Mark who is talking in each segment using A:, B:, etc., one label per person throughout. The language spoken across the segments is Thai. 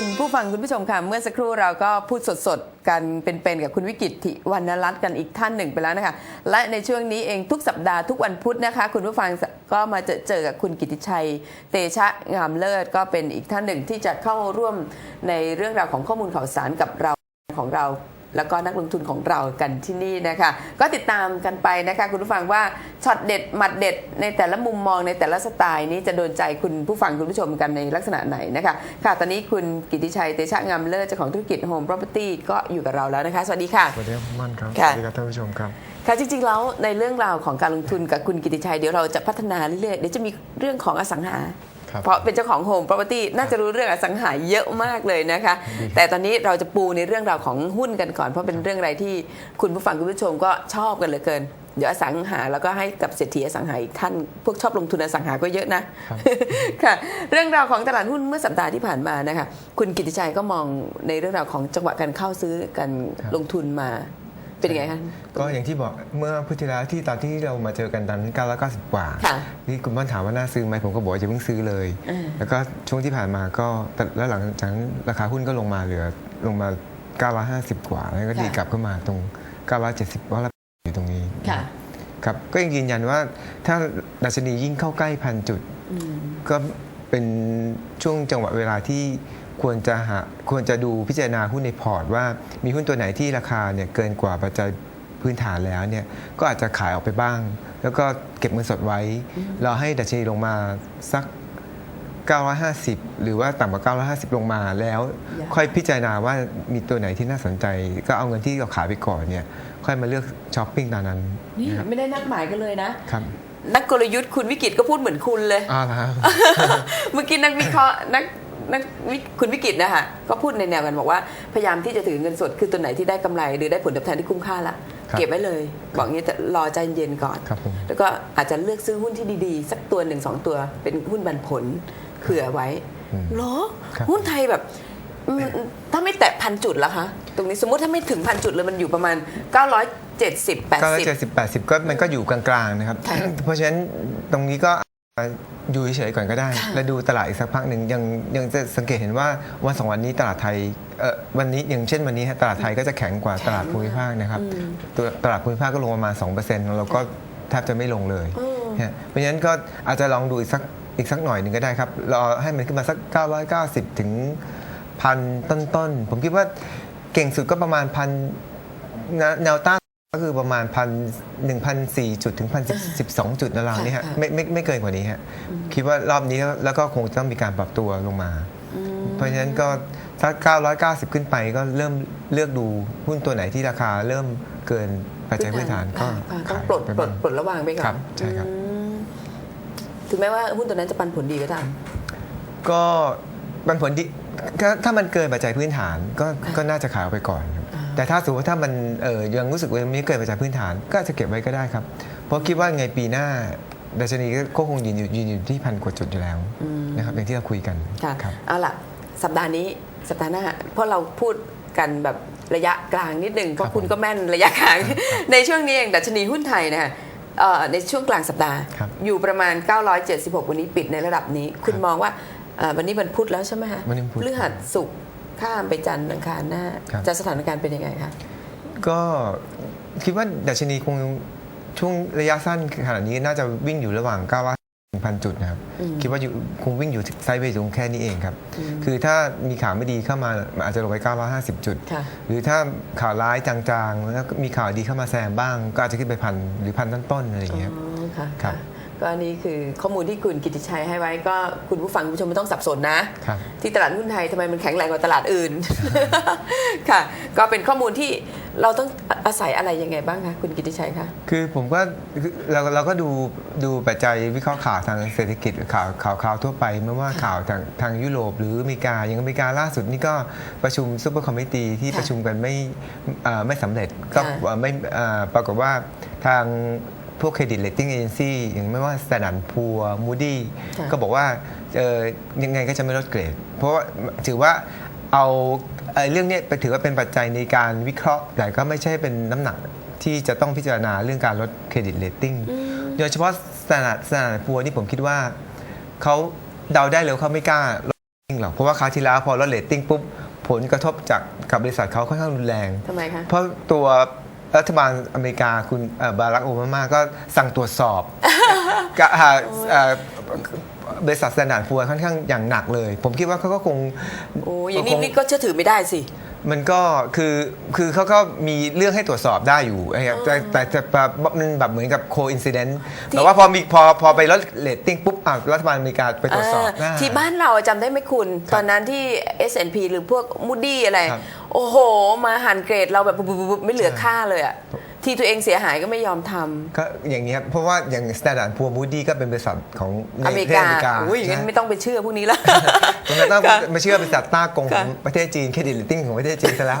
A: คุณผู้ฟังคุณผู้ชมค่ะ เมื่อสักครู่เราก็พูดสดๆ กันเป็นๆกับคุณวิกิตทิวรรณรัตน์กันอีกท่านหนึ่งไปแล้วนะคะ และในช่วงนี้เองทุกสัปดาห์ทุกวันพุธนะคะ คุณผู้ฟังก็มาเจอเจอกับคุณกิติชัย เตชะงามเลิศก็เป็นอีกท่านหนึ่งที่จะเข้าร่วมในเรื่องราวของข้อมูลข่าวสารกับเราของเรา แล้วก็นักลงทุนของเรากันที่นี่นะคะ ก็ติดตามกันไปนะคะ คุณผู้ฟังว่าช็อตเด็ดหมัดเด็ดในแต่ละมุมมองในแต่ละสไตล์นี้จะโดนใจคุณผู้ฟังคุณผู้ชมกันในลักษณะไหนนะคะค่ะตอนนี้คุณกิติชัยเตชะงามเลิศเจ้าของธุรกิจ Home Property ก็อยู่กับเราแล้วนะคะ สวัสดีค่ะ
B: สวัสดีครับมั่นครับ
A: ค่ะ
B: สวัสดีครับท่านผู้ชมครับ
A: ค่ะจริงๆแล้วในเรื่องราวของการลงทุนกับคุณกิติชัยเดี๋ยวเราจะพัฒนาเรื่อยๆเดี๋ยวจะมีเรื่องของอสังหา
B: ครับ
A: เพราะเป็นเจ้าของ Home Property น่าจะรู้เรื่องอสังหาเยอะมากเลยนะคะ แต่ตอนนี้เราจะปูในเรื่องราวของหุ้นกันก่อน เพราะเป็นเรื่องอะไรที่คุณผู้ฟังคุณผู้ชมก็ชอบกันเหลือเกิน เดี๋ยวอสังหาแล้วก็ให้กับเศรษฐีอสังหาอีกท่าน พวกชอบลงทุนอสังหาก็เยอะนะค่ะ เรื่องราวของตลาดหุ้นเมื่อสัปดาห์ที่ผ่านมานะคะ คุณกิติชัยก็มองในเรื่องราวของจังหวะการเข้าซื้อการ
B: ครับ
A: ลงทุนมา เป็นยังไงคะ
B: ก็อย่างที่บอกเมื่อพุทธิแล้วที่ตอนที่เรามาเจอกันตอนนั้น990กว่า
A: ค่ะ
B: ที่คุณม่อนถามว่าน่าซื้อไหมผมก็บอกว่าอย่าเพิ่งซื้อเลย
A: อืม
B: แล้วก็ช่วงที่ผ่านมาก็แต่แล้วหลังจากนั้นราคาหุ้นก็ลงมาเหลือลงมา 950 กว่า แล้วก็ดี
A: ค่ะ
B: กลับขึ้นมาตรง 970ว่าเราอยู่ตรงนี้
A: ค่ะ
B: ครับก็ยังยืนยันว่าถ้าดัชนียิ่งเข้าใกล้พันจุด
A: อืม
B: ก็เป็นช่วงจังหวะเวลาที่ ควรจะหาควรจะดูพิจารณาหุ้นในพอร์ตว่ามีหุ้นตัวไหนที่ราคาเนี่ยเกินกว่าปัจจัยพื้นฐานแล้วเนี่ยก็อาจจะขายออกไปบ้าง แล้วก็เก็บเงินสดไว้รอให้ดัชนีลงมาสัก 950 หรือว่าต่ำกว่า 950 ลงมาแล้ว
A: อย่า
B: ค่อยพิจารณาว่ามีตัวไหนที่น่าสนใจ ก็เอาเงินที่เราขายไปก่อนเนี่ยค่อยมาเลือกช้อปปิ้งตอนนั้น
A: นี่
B: นะครับ
A: ไม่ได้นัดหมายกันเลยนะ
B: ครับ
A: นักกลยุทธ์คุณวิกิตก็พูดเหมือนคุณเลย
B: อ้าวเหรอครับ
A: เมื่อกี้นักวิเคราะห์นัก นักวิคุณวิกิตนะคะก็พูดในแนวกันบอกว่าพยายามที่จะถือเงินสดคือตัวไหนที่ได้กำไร หรือได้ผลตอบแทนที่คุ้มค่าละ
B: ครับ
A: เก็บไว้เลย บอกงี้แต่รอใจเย็นก่อน
B: ครับผม
A: แล้วก็อาจจะเลือกซื้อหุ้นที่ดีๆ สักตัวหนึ่งสองตัวเป็นหุ้นบันผลเผื่อไว้
B: อืม
A: เหรอ
B: ครับ
A: หุ้นไทยแบบอืมถ้าไม่แตะพันจุดละคะตรงนี้สมมติถ้าไม่ถึงพันจุดเลยมันอยู่ประมาณ 970
B: ก็
A: 80
B: เจ็ดสิบแปดสิบก็มันก็อยู่กลางๆนะครับ
A: ค่ะ
B: เพราะฉะนั้นตรงนี้ก็ อยู่เฉยๆก่อนก็ได้
A: ค่ะ
B: แล้วดูตลาดอีกสักพักหนึ่งยังยังจะสังเกตเห็นว่าวันสองวันนี้ตลาดไทยเออวันนี้อย่างเช่นวันนี้ฮะตลาดไทยก็จะแข็งกว่าตลาดภูมิภาคนะครับ
A: อืม
B: ตัวตลาดภูมิภาคก็ลงประมาณ2%เราก็แทบจะไม่ลงเลย
A: อืม
B: ฮะเพราะฉะนั้นก็อาจจะลองดูอีกสักอีกสักหน่อยหนึ่งก็ได้ครับรอให้มันขึ้นมาสัก 990 ถึงพันต้นๆ ผมคิดว่าเก่งสุดก็ประมาณพันแนวต้าน ก็คือประมาณพันหนึ่งพันสี่จุดถึงพันสิบสองจุดราวๆนี้ฮะ
A: ค่ะ
B: ไม่ไม่ไม่เกินกว่านี้ฮะคิดว่ารอบนี้แล้วแล้วก็คงต้องมีการปรับตัวลงมา
A: อืม
B: เพราะฉะนั้นก็ถ้า 990 ขึ้นไปก็เริ่มเลือกดูหุ้นตัวไหนที่ราคาเริ่มเกินปัจจัยพื้นฐานก็
A: อ่าต้อง
B: ขาย
A: ปลด
B: ไป
A: ปล
B: บ้า
A: ด
B: ง
A: ปลดระวางไปก่อน
B: ครับใช่ครับ
A: อืมถึงแม้ว่าหุ้นตัวนั้นจะปันผลดีก็ตาม
B: ก็มันผลดีถ้าถ้ามันเกินปัจจัยพื้นฐานก็
A: ค่ะ
B: ก็น่าจะขายออกไปก่อนครับ
A: อ่า
B: แต่ถ้าสมมติว่าถ้ามันเออยังรู้สึกว่ามันไม่เกินปัจจัยพื้นฐาน ก็อาจจะเก็บไว้ก็ได้ครับ เพราะคิดว่าไงปีหน้าดัชนีก็คงยืนอยู่ยืนอยู่ที่พันกว่าจุดอยู่แล้วนะครับอย่างที่เราคุยกัน
A: ค่ะ
B: ครับ
A: เอาล่ะสัปดาห์นี้สัปดาห์หน้าเพราะเราพูดกันแบบระยะกลางนิดนึงเพราะคุณก็แม่นระยะกลาง ในช่วงนี้เองดัชนีหุ้นไทยนะคะเอ่อในช่วงกลางสัปดาห์
B: ครับ
A: อยู่ประมาณ 976 วันนี้ปิดในระดับนี้ คุณมองว่าเอ่อวันนี้วันพุธแล้วใช่ไหมคะ
B: วันนี้วันพุธ
A: พฤหัสศุกร์ ข้ามไปจันทร์อังคารหน้า
B: ครับ
A: จะสถานการณ์เป็นยังไงคะ
B: ก็คิดว่าดัชนีคงช่วงระยะสั้นขนาดนี้น่าจะวิ่งอยู่ระหว่าง9ว่าพันจุดนะครับ
A: อืม
B: คิดว่าอยู่คงวิ่งอยู่ไซด์เวย์ตรงแค่นี้เองครับ
A: อืม
B: คือถ้ามีข่าวไม่ดีเข้ามาอาจจะลงไป 950 จุด
A: ค่ะ
B: หรือถ้าข่าวร้ายจางๆ แล้วก็มีข่าวดีเข้ามาแซมบ้าง ก็อาจจะขึ้นไปพันหรือพันต้นๆอะไรอย่างเงี้ย
A: อ๋อค่ะ
B: ครับ
A: ค่ะ ก็อันนี้คือข้อมูลที่คุณกิติชัยให้ไว้ก็คุณผู้ฟังคุณผู้ชมไม่ต้องสับสนนะ
B: ครับ
A: ที่ตลาดหุ้นไทยทำไมมันแข็งแรงกว่าตลาดอื่น ค่ะ ก็เป็นข้อมูลที่เราต้องอาศัยอะไรยังไงบ้างคะคุณกิติชัยคะ
B: คือผมก็คือเราเราก็ดูดูปัจจัยวิเคราะห์ข่าวทางเศรษฐกิจข่าวข่าวข่าวทั่วไปไม่ว่าข่าวทางทางยุโรปหรืออเมริกาอย่างอเมริกาล่าสุดนี่ก็ประชุมซูเปอร์คอมมิตี้ที่
A: ค่ะ
B: ประชุมกันไม่เอ่อไม่สำเร็จก็
A: ค่ะ
B: เอ่อไม่เอ่อปรากฏว่าทาง พวกเครดิตเลตติ้งเอเจนซี่อย่างไม่ว่า Standard Poor Moody
A: ค่ะ
B: ก็บอกว่าเอ่อยังไงก็จะไม่ลดเกรด เพราะว่าถือว่าเอาเอ่อเรื่องเนี้ยไปถือว่าเป็นปัจจัยในการวิเคราะห์ แต่ก็ไม่ใช่เป็นน้ำหนักที่จะต้องพิจารณาเรื่องการลดเครดิตเลตติ้งโดยเฉพาะ Standard Standard Poor นี่ผมคิดว่าเขาเดาได้เลยว่าเขาไม่กล้าลดหรอกเพราะว่าคราวที่แล้วพอลดเรตติ้งปุ๊บผลกระทบจากกับบริษัทเขาค่อนข้างรุนแรง
A: ทำไมคะ
B: เพราะตัว รัฐบาลอเมริกาคุณเอ่อบารักโอบามาก็สั่งตรวจสอบกะอ่าเอ่อบริษัทสแตนดาร์ดพัวค่อนข้างอย่างหนักเลย ผมคิดว่าเขาก็คง
A: โอ้อย่างนี้
B: คง
A: นี่ก็เชื่อถือไม่ได้สิ
B: มันก็คือคือเขาก็มีเรื่องให้ตรวจสอบได้อยู่ไอ้ครับแต่แต่แต่แบบมันแบบเหมือนกับโคอินซิเดนต์
A: ที่
B: แต่ว่าพอมีพอพอไปลดเรตติ้งปุ๊บอะรัฐบาลอเมริกาไปตรวจสอบ
A: อ่าที่บ้านเราจำได้ไหมคุณ ตอนนั้นที่ S&P หรือพวกมูดี้อะไร
B: ครับ
A: โอ้โห มาหันเกรดเราแบบปุ๊บๆๆไม่เหลือค่าเลยอะที่ตัวเองเสียหายก็ไม่ยอมทำ
B: ก็อย่างนี้ครับ เพราะว่าอย่าง Standard Poor Moody ก็เป็นบริษัทของใน
A: อเมริ
B: ประเทศ
A: กา
B: อเมริกา
A: อุ้ยงั้น
B: ใช่
A: ไม่ต้องไปเชื่อพวกนี้แล้ว
B: ผมจะต้อง
A: ค่ะ
B: มาเชื่อบริษัทต้ากงของ
A: ค่ะ
B: ประเทศจีนเครดิตเรตติ้งของประเทศจีนซะแล้ว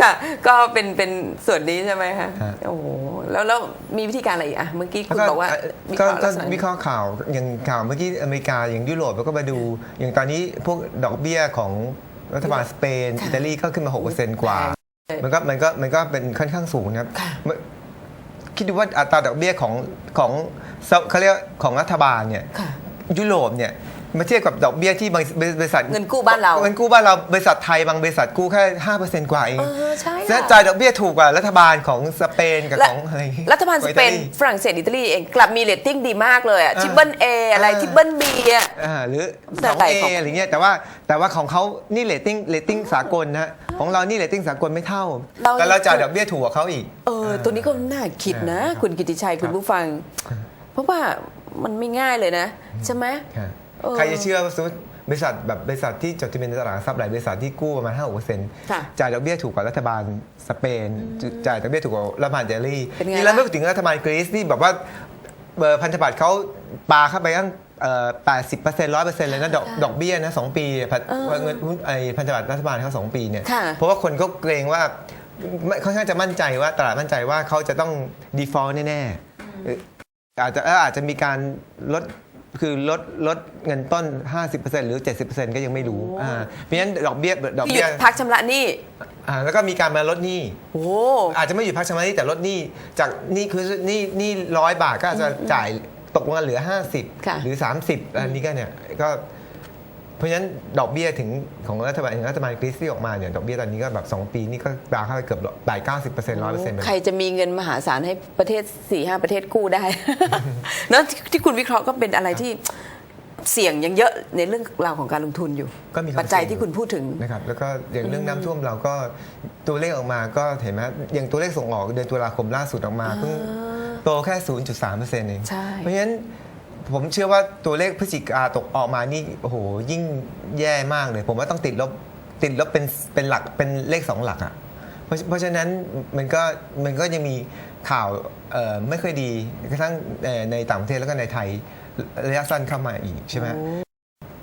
A: ค่ะ ก็เป็นเป็นส่วนนี้ใช่ไหมคะ
B: ฮะ
A: โอ้โหแล้วแล้วมีวิธีการอะไรอีกอะเมื่อกี้คุณบอกว่าวิ
B: ก็
A: เคราะห์
B: ก็
A: ลักษณะ
B: วิเคราะห์ข่าวอย่างข่าวเมื่อกี้อเมริกาอย่างยุโรปแล้วก็มาดู อย่างตอนนี้พวกดอกเบี้ยของ รัฐบาลสเปน
A: ค่ะ
B: อิตาลีก็ขึ้นมา 6%กว่า
A: ใช่
B: มันก็มันก็มันก็เป็นค่อนข้างสูงนะครับ
A: ค่ะ
B: มันคิดดูว่าอัตราดอกเบี้ยของของเขาเรียกของรัฐบาลเนี่ย
A: ค่ะ
B: ยุโรปเนี่ย มาเทียบกับดอกเบี้ยที่บางบริษัท
A: เงินกู้บ้านเรา
B: เงินกู้บ้านเราบริษัทไทยบางบริษัทกู้แค่ห้าเปอร์เซ็นต์กว่าเอง
A: เออใช่
B: และ
A: ค่ะ
B: จ่ายดอกเบี้ยถูกกว่ารัฐบาลของสเปนกับ
A: และ
B: ของอะไร
A: รัฐบาลสเปน
B: ของอิตาลี
A: ฝรั่งเศสอิตาลีเองกลับมีเรตติ้งดีมากเลยอะ
B: เออ
A: ทิปเปิลเออะไร
B: เออ
A: ทิปเปิลบีอะ
B: อ่าหรือ
A: แต่
B: สอง
A: ไหน
B: เอ
A: ของ
B: อะไรเงี้ยแต่ว่าแต่ว่าของเขานี่เรตติ้งเรตติ้งสากลนะของเรานี่เรตติ้งสากลไม่เท่า
A: เรา
B: แต่เราจ่ายดอกเบี้ยถูกกว่าเขาอีก
A: เออตัวนี้ก็น่าคิดนะ
B: อ่า
A: คุณกิติชัยคุณผู้ฟัง เพราะว่ามันไม่ง่ายเลยนะ ใช่ไหม
B: ค่ะ
A: เออ
B: ใครจะเชื่อว่าสมมติบริษัทแบบบริษัทที่จดทะเบียนในตลาดหลักทรัพย์หลายบริษัทที่กู้ประมาณ5 6
A: ค่ะ
B: จ่ายดอกเบี้ยถูกกว่ารัฐบาลสเปนจ่ายดอกเบี้ยถูกกว่ารัฐบาลอิตาลี
A: เป็นไง
B: นี่เรา
A: ล่ะ
B: ไม่พูดถึงรัฐบาลกรีซที่แบบว่าเอ่อพันธบัตรเขาปาเข้าไปตั้งแปดสิบเปอร์เซ็นต์ร้อยเปอร์เซ็นต์เลยนะดอกดอกเบี้ยนะสองปีพันเงินหุ้นไอพันธบัตรรัฐบาลเขาสองปีเนี่ย
A: ค่ะ
B: เพราะว่าคนก็เกรงว่าไม่ค่อนข้างจะมั่นใจว่าตลาดมั่นใจว่าเขาจะต้อง default แน่ๆเอ่ออาจจะเอ่ออาจจะมีการลด คือลดลดเงินต้น 50%หรือ 70%ก็ยังไม่รู้อ่าเพราะฉะนั้นดอกเบี้ยดอก
A: ที่หยุ
B: เบี้
A: ด
B: ย
A: พักชำระหนี้
B: อ่าแล้วก็มีการมาลดหนี้
A: โอ้
B: อาจจะไม่หยุดพักชำระหนี้แต่ลดหนี้จากหนี้คือหนี้หนี้ร้อยบาทก็อาจจะจ่ายตกลงกันเหลือ
A: ค่ะ
B: 50 หรือ 30อันนี้ก็เนี่ยก็ เพราะฉะนั้นดอกเบี้ยถึงของรัฐบาลอย่างรัฐบาลกรีซที่ออกมาเนี่ยดอกเบี้ยตอนนี้ก็แบบ 2 ปีนี่ก็ปาเข้าไปเกือบบ่าย90% 100%ไป
A: ใครจะมีเงินมหาศาลให้ประเทศ4ี่ห้าประเทศกู้ได้เนอะที่ที่คุณวิเคราะห์ก็เป็นอะไรที่เสี่ยงยังเยอะในเรื่องราวของการลงทุนอยู่
B: ก็มีความ
A: ปัจจัย
B: เสี่ยง
A: ที่คุณพูดถึง
B: นะครับแล้วก็อย่างเรื่องน้ำท่วมเราก็ตัวเลขออกมาก็เห็นไหมอย่างตัวเลขส่งออกเดือนตุลาคมล่าสุดออกมาเพิ่งโตแค่ 0.3%เอง
A: ใช่
B: เพราะฉะนั้น ผมเชื่อว่าตัวเลขพฤศจิกาตกออกมานี่โอ้โหยิ่งแย่มากเลย ผมว่าต้องติดลบติดลบเป็นเป็นหลักเป็นเลขสองหลักอะเพราะเพราะฉะนั้นมันก็มันก็ยังมีข่าวเอ่อไม่ค่อยดีกระทั่งเอ่อในต่างประเทศแล้วก็ในไทยระยะสั้นเข้ามาอีกใช่ไหม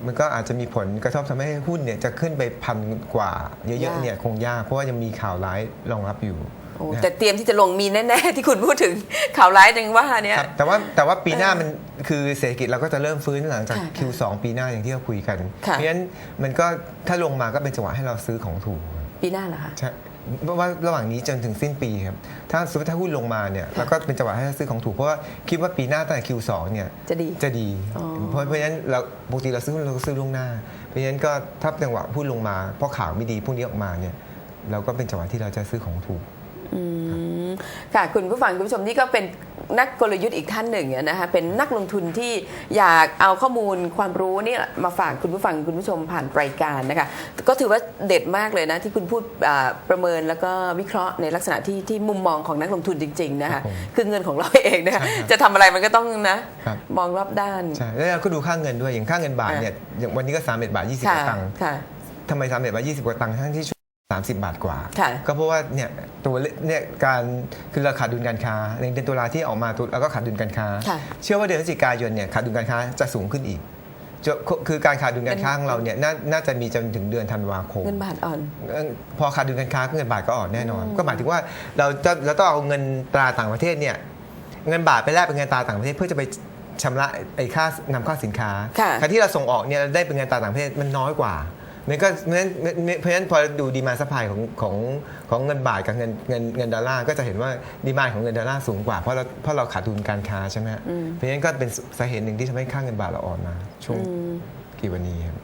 B: มันก็อาจจะมีผลกระทบทำให้หุ้นเนี่ยจะขึ้นไปพันกว่าเย
A: ยา
B: อะ
A: ก
B: ๆเนี่ยคงยากเพราะว่ายังมีข่าวร้ายรองรับอยู่
A: โอ้
B: นะ
A: แต่เตรียมที่จะลงมีแน่ๆที่คุณพูดถึงข่าวร้ายจังว่าเนี่ย
B: ครับแต่ว่าแต่ว่าปีหน้ามันคือเศรษฐกิจเราก็จะเริ่มฟื้นหลังจาก
A: ค่ะ
B: Q2 ปีหน้าอย่างที่เราคุยกัน
A: ค่ะ
B: เพราะฉะนั้นมันก็ถ้าลงมาก็เป็นจังหวะให้เราซื้อของถูก
A: ปีหน้าเหรอคะ
B: ใช่เพราะว่าระหว่างนี้จนถึงสิ้นปีครับ ถ้าสมมติถ้าหุ้นลงมาเนี่ยแล้วก็เป็นจังหวะให้เราซื้อของถูก เพราะว่าคิดว่าปีหน้าตั้งแต่ Q2 เนี่ย
A: จะดี
B: จะดี
A: อ๋อ
B: เพราะเพราะฉะนั้นเราปกติเราซื้อหุ้นเราก็ซื้อล่วงหน้า เพราะฉะนั้นก็ถ้าจังหวะหุ้นลงมาเพราะข่าวไม่ดีพวกนี้ออกมาเนี่ยเราก็เป็นจังหวะที่เราจะซื้อของถูก
A: อืมค่ะคุณผู้ฟังคุณผู้ชมนี่ก็เป็นนักกลยุทธ์อีกท่านหนึ่งนะคะเป็นนักลงทุนที่อยากเอาข้อมูลความรู้นี่มาฝากคุณผู้ฟังคุณผู้ชมผ่านรายการนะคะก็ถือว่าเด็ดมากเลยนะที่คุณพูดอ่าประเมินแล้วก็วิเคราะห์ในลักษณะที่ที่มุมมองของนักลงทุนจริงๆนะ
B: ครั
A: คะ
B: บผม
A: คือเงินของเราเองนะคะ
B: ใช่ครับ
A: จะทำอะไรมันก็ต้องนะครับมองรอบด้าน
B: ใช่แล้วเราก็ดูค่าเงินด้วยอย่างค่าเงินบาท
A: อะ
B: เนี่ยอย่างวันนี้ก็3ามเอ็ดบาท20ก
A: ค่ะ
B: ว่าตังค์
A: ค่ะ
B: ทำไม3ามเอ็ดบาท20กว่าตังค์ทั้งที่ สามสิบบาทกว่า
A: ค่ะ
B: ก็เพราะว่าเนี่ยตัวเลเนี่ยการคือเราขาดดุลการค้าในเดือนตุลาที่ออกมาตัวเราก็ขาดดุลการค้า
A: ค่ะ
B: เชื่อว่าเดือนพฤศจิกายนเนี่ยขาดดุลการค้าจะสูงขึ้นอีกจะคือการขาดดุลการค้าของเราเนี่ยน่าน่าจะมีจนถึงเดือนธันวาคม
A: เงินบาทอ่อน
B: เอ่อพอขาดดุลการค้าเงินบาทก็อ่อนแน่นอน ก็หมายถึงว่าเราจะเราต้องเอาเงินตราต่างประเทศเนี่ยเงินบาทไปแลกเป็นเงินตราต่างประเทศเพื่อจะไปชำระไอ้ค่านำเข้าสินค้า
A: ค่ะ
B: การที่เราส่งออกเนี่ยได้เป็นเงินตราต่างประเทศมันน้อยกว่า มันก็เพราะฉะนั้นเพราะฉะนั้นพอดูดีมาสปายของของของเงินบาทกับเงินเงินเงินดอลลาร์ก็จะเห็นว่าดีมาของเงินดอลลาร์สูงกว่าเพราะเราเพราะเราขาดดุลการค้าใช่ไหมฮะเพราะฉะนั้นก็เป็นสาเหตุหนึ่งที่ทำให้ค่าเงินบาทเราอ่อนมาช่วงกี่วันนี้ครับ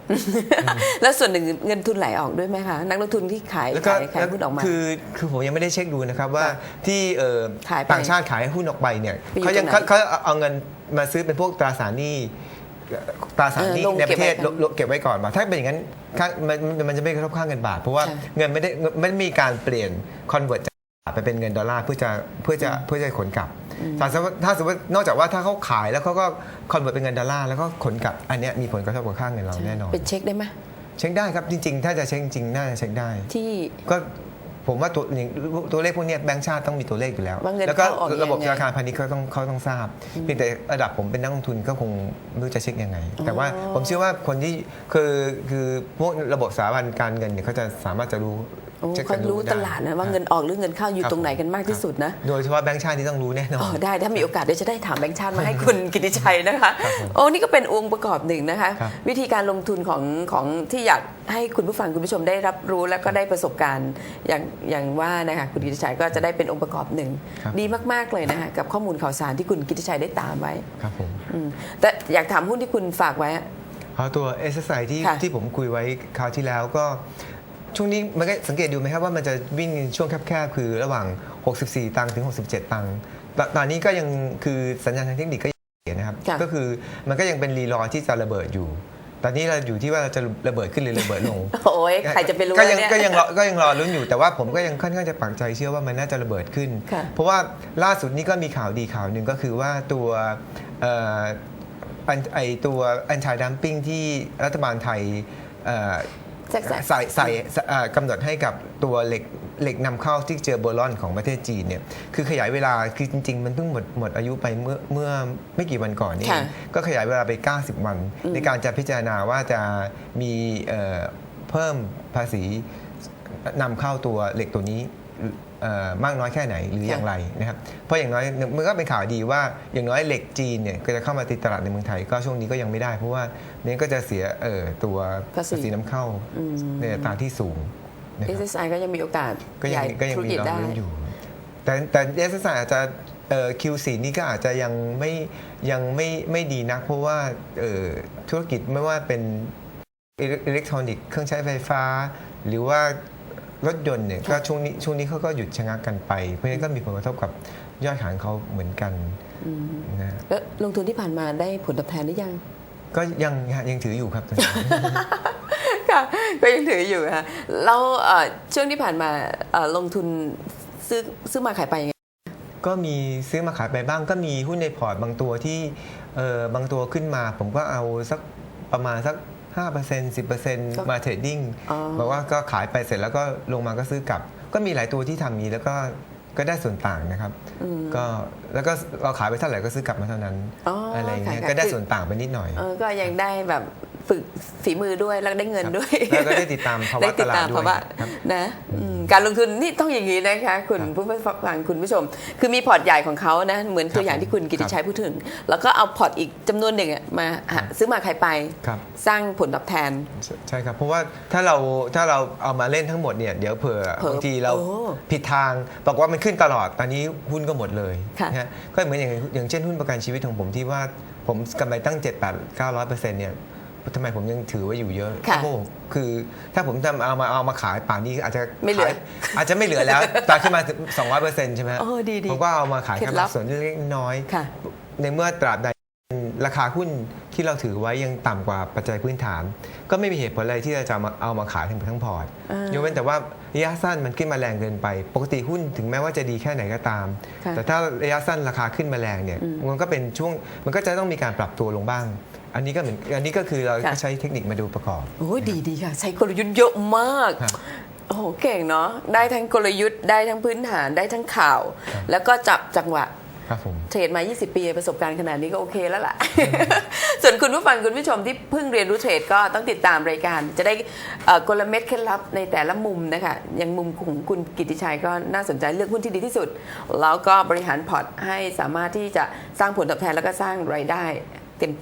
A: แล้วส่วนหนึ่งเงินทุนไหลออกด้วยไหมคะ นักลงทุนที่ขาย
B: แล้วก็
A: ขายขายหุ้นออกมา
B: คือคือผมยังไม่ได้เช็คดูนะครับว่า
A: ค่ะ
B: ที่เอ่อ
A: ขายไป
B: ต่างชาติขายหุ้นออกไปเนี่ย
A: ไปอยู่
B: เขายัง
A: ตรงไหน
B: เขาเขาเอาเงินมาซื้อเป็นพวกตราสารหนี้เอ่อ ตราสารหนี้
A: เออลง
B: ในประเทศ
A: เก็บไว้ก่อน
B: ลงเก็บไว้ก่อนมาถ้าเป็นอย่างนั้นค่ามันมันมันจะไม่กระทบค่าเงินบาท เพราะว่า
A: ใช่
B: เงินไม่ได้ไม่ได้มีการเปลี่ยนคอนเวิร์ตจากบาทไปเป็นเงินดอลลาร์เพื่อจะเพื่อจะเพื่อจะขนกลับถ้าสมมติถ้าสมมตินอกจากว่าถ้าเขาขายแล้วเขาก็คอนเวิร์ตเป็นเงินดอลลาร์แล้วก็ขนกลับอันเนี้ยมีผลกระทบกับค่าเงินเราแน่นอน
A: เป็นเช็คได้ไหม
B: เช็คได้ครับจริงๆ ถ้าจะเช็คจริงๆน่าจะเช็คได้
A: ที่
B: ก็ ผมว่าตัวอย่างตัวเลขพวกเนี้ยแบงก์ชาติต้องมีตัวเลขอยู่แล้ว
A: ว่าเงิน
B: แล้วก็
A: เข้าออกยังไง
B: ระบบธนาคารพาณิชย์เขาต้องเขาต้องทราบเพียงแต่ระดับผมเป็นนักลงทุนก็คงไม่รู้จะเช็คยังไง แต่ว่าผมเชื่อว่าคนที่คือคือพวกระบบสถาบันการเงินเนี่ยเขาจะสามารถจะรู้
A: โอ้
B: ช็ค
A: เขา
B: กัน
A: รู้
B: ได้
A: ตลาดนะว่าเงินออกหรือเงินเข้าอยู่
B: ครับ
A: ตรงไหนกันมากที่สุดนะ
B: โดยเฉพาะแบงก์ชาติที่ต้องรู้แน่นอ
A: อ๋อนได้ถ้ามีโอกาสเดี๋ยวจะได้ถามแบงค์ชาติมาให้คุณกิติชัยนะคะ
B: ครับผม
A: โอ้นี่ก็เป็นองค์ประกอบหนึ่งนะคะ
B: ครับ
A: วิธีการลงทุนของของที่อยากให้คุณผู้ฟังคุณผู้ชมได้รับรู้แล้วก็ได้ประสบการณ์อย่างอย่างว่านะคะคุณกิติชัยก็จะได้เป็นองค์ประกอบหนึ่ง
B: ครับ
A: ดีมากๆเลยนะคะกับข้อมูลข่าวสารที่คุณกิติชัยได้ตามไว้
B: ครับผม
A: อืมแต่อยากถามหุ้นที่คุณฝากไว้อะ
B: เพราะตัว SSI ที่
A: ค่ะ
B: ที่ผมคุยไว้คราวที่แล้วก็ ช่วงนี้มันก็สังเกตดูไหมครับว่ามันจะวิ่งช่วงแคบๆคือระหว่าง 64 ตังค์ถึง 67 ตังค์ตตอนนี้ก็ยังคือสัญญาณทางเทคนิคก็ยังเสียนะครับ
A: ค่ะ
B: ก็คือมันก็ยังเป็นรีรอที่จะระเบิดอยู่ ตอนนี้เราอยู่ที่ว่าเราจะระเบิดขึ้นหรือระเบิดลง
A: โอ้ยใครจะไปรู้
B: ก็ยัง
A: เนี่ย
B: ก็ยังรอก็ยังรอลุ้นอยู่แต่ว่าผมก็ยังค่อนข้างจะปักใจเชื่อว่ามันน่าจะระเบิดขึ้น
A: ค่ะ
B: เพราะว่าล่าสุดนี้ก็มีข่าวดีข่าวหนึ่งก็คือว่าตัวเอ่ออันไอตัว anti dumping ที่รัฐบาลไทย เอ่อ
A: แทรกแซง
B: ใส่ใส่เอ่อกำหนดให้กับตัวเหล็กเหล็กนำเข้าที่เจอโบลอนของประเทศจีนเนี่ยคือขยายเวลาคือจริง ๆ มันเพิ่งหมดหมดอายุไปเมื่อเมื่อไม่กี่วันก่อนนี่
A: ค่ะ
B: ก็ขยายเวลาไป 90 วัน ในการจะพิจารณาว่าจะมีเอ่อเพิ่มภาษีนำเข้าตัวเหล็กตัวนี้เอ่อ มากน้อยแค่ไหนหรือ
A: ค่ะ
B: อย่างไรนะครับเพราะอย่างน้อยมันก็เป็นข่าวดีว่าอย่างน้อยเหล็กจีนเนี่ยก็จะเข้ามาตีตลาดในเมืองไทย ก็ช่วงนี้ก็ยังไม่ได้ เพราะว่านี้ก็จะเสียเอ่อตัว
A: ภาษี
B: ภาษีนำเข้า
A: อืม
B: ในอัตราที่สูงนะครับ
A: SSI ก็ยังมีโอกาส
B: ก็ยัง
A: ใหญ่
B: ก็ยัง
A: ธุร
B: มี
A: กิจ
B: รอ
A: ได้
B: ลุ้นอยู่ แต่แต่เอสเอาจจะเอ่อ Q4 นี่ก็อาจจะยังไม่ยังไม่ไม่ดีนัก เพราะว่าเอ่อธุรกิจไม่ว่าเป็นอิเล็กทรอนิกส์เครื่องใช้ไฟฟ้า หรือว่า รถยนต์เนี่ยก็ช่วงนี้ช่วงนี้เขาก็หยุดชะงักกันไป เพราะฉะนั้นก็มีผลกระทบกับยอดขายของเขาเหมือนกันนะ
A: แล้วลงทุนที่ผ่านมาได้ผลตอบแทนหรือยัง
B: ก็ยังยังถืออยู่ครับตอนนี้
A: ค่ะก็ยังถืออยู่ค่ะแล้วเอ่อช่วงที่ผ่านมาเอ่อลงทุนซื้อซื้อมาขายไปยังไง
B: ก็มีซื้อมาขายไปบ้างก็มีหุ้นในพอร์ตบางตัวที่เออบางตัวขึ้นมา ผมก็เอาสักประมาณสัก 5% 10%มาเทรดดิ้ง
A: อ๋อ
B: บอกว่าก็ขายไปเสร็จแล้วก็ลงมาก็ซื้อกลับ ก็มีหลายตัวที่ทำนี้แล้วก็ก็ได้ส่วนต่างนะครับก็แล้วก็เราขายไปเท่าไหร่ก็ซื้อกลับมาเท่านั้น
A: อ๋ออ
B: อะไรอย่างเงี้ย
A: ค่ะ
B: ก็ได้
A: คือ
B: ส่วนต่างไปนิดหน่อย
A: เออก็ยังได้แบบ ฝึกฝีมือด้วยแล้วได้เงินด้วย
B: แล้วก็ได้ติดตามภาวะ
A: ได้ติดตาม
B: ตลาดด้วย
A: ภาวะ
B: ครับ
A: นะอืมการลงทุนนี่ต้องอย่างนี้นะคะคุณผู้ฟังคุณผู้ชม คือมีพอร์ตใหญ่ของเขานะเหมือนตัวอย่างที่คุณกิติชัยพูดถึง แล้วก็เอาพอร์ตอีกจำนวนหนึ่งอะมาหาซื้อมาขายไป
B: ครับ
A: สร้างผลตอบแทน
B: ใช่ใช่ครับ เพราะว่าถ้าเราถ้าเราเอามาเล่นทั้งหมดเนี่ยเดี๋ยวเผื่อ
A: เผลอบา
B: งทีเรา
A: โอ้
B: ผิดทางบอกว่ามันขึ้นตลอดตอนนี้หุ้นก็หมดเลย
A: ค่ะ
B: นะฮะก็เหมือนอย่างอย่างเช่นหุ้นประกันชีวิตของผมที่ว่าผมกำไรตั้ง 7 8 9 0 0เปอร์เซ็นต์เนี่ย ทำไมผมยังถือไว้อยู่เยอะ
A: ค่ะ
B: เพราะผมคือถ้าผมทำเอามาเอามาขายป่านนี้อาจจะ
A: ไม่เหลือ
B: ขายอาจจะไม่เหลือแล้ว ตอนขึ้นมาถึง200เปอร์เซ็นต์ใช่ไหมฮะ
A: โอ้ดีๆ
B: ผมก็เอามาขาย
A: เคล็
B: แค่
A: ดลั
B: บา
A: บ
B: งส่วนเล็กๆน้อยๆ
A: ค่ะ
B: ในเมื่อตราบใดราคาหุ้นที่เราถือไว้ยังต่ำกว่าปัจจัยพื้นฐาน ก็ไม่มีเหตุผลอะไรที่เราจะมาเอามาขายทั้งหมดทั้งพอร์ต
A: อ่าย
B: กเว้นแต่ว่าระยะสั้นมันขึ้นมาแรงเกินไป ปกติหุ้นถึงแม้ว่าจะดีแค่ไหนก็ตาม
A: ค่ะ
B: แต่ถ้าระยะสั้นราคาขึ้นมาแรงเนี่ยมันก็เป็นช่วงมันก็จะต้องมีการปรับตัวลงบ้าง อันนี้ก็เหมือนอันนี้ก็คือเราก็ใช้เทคนิคมาดูประกอบ
A: โอ้ยดีดีค่ะ ใช้กลยุทธ์เยอะมาก
B: ครับ
A: โอ้โหเก่งเนาะได้ทั้งกลยุทธ์ได้ทั้งพื้นฐานได้ทั้งข่าว แล้วก็จับจังหวะ
B: ครับผม
A: เทรดมา 20 ปี ประสบการณ์ขนาดนี้ก็โอเคแล้วล่ะ ส่วนคุณผู้ฟังคุณผู้ชมที่เพิ่งเรียนรู้เทรดก็ต้องติดตามรายการ จะได้เอ่อกลเม็ดเคล็ดลับในแต่ละมุมนะคะ อย่างมุมของคุณกิติชัยก็น่าสนใจเลือกหุ้นที่ดีที่สุด แล้วก็บริหารพอร์ตให้สามารถที่จะสร้างผลตอบแทนแล้วก็สร้างรายได้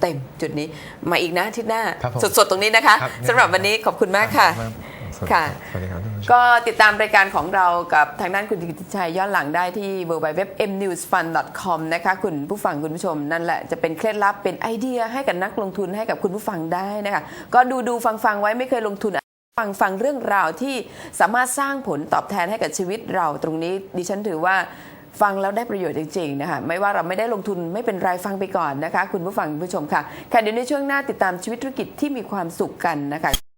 A: เต็มๆ จุดนี้มาอีกนะอาทิตย์หน้า
B: ครับผม
A: สดๆ ตรงนี้นะคะ
B: ครับ
A: สำหรับวันนี้ขอบคุณมากค่ะ
B: ครับ
A: ค่ะ
B: สวัสดีครับท่านผู้ชม
A: ก็ติดตามรายการของเรากับทางด้านคุณกิติชัยย้อนหลังได้ที่ www.mnewsfund.com นะคะคุณผู้ฟังคุณผู้ชมนั่นแหละจะเป็นเคล็ดลับเป็นไอเดียให้กับนักลงทุนให้กับคุณผู้ฟังได้นะคะก็ดูดูฟังฟังไว้ไม่เคยลงทุน ฟังฟังเรื่องราวที่สามารถสร้างผลตอบแทนให้กับชีวิตเราตรงนี้ดิฉันถือว่า ฟังแล้วได้ประโยชน์จริงๆนะคะไม่ว่าเราไม่ได้ลงทุนไม่เป็นไรฟังไปก่อนนะคะ คุณผู้ฟังคุณผู้ชมค่ะค่ะเดี๋ยวในช่วงหน้าติดตามชีวิตธุรกิจที่มีความสุขกันนะคะ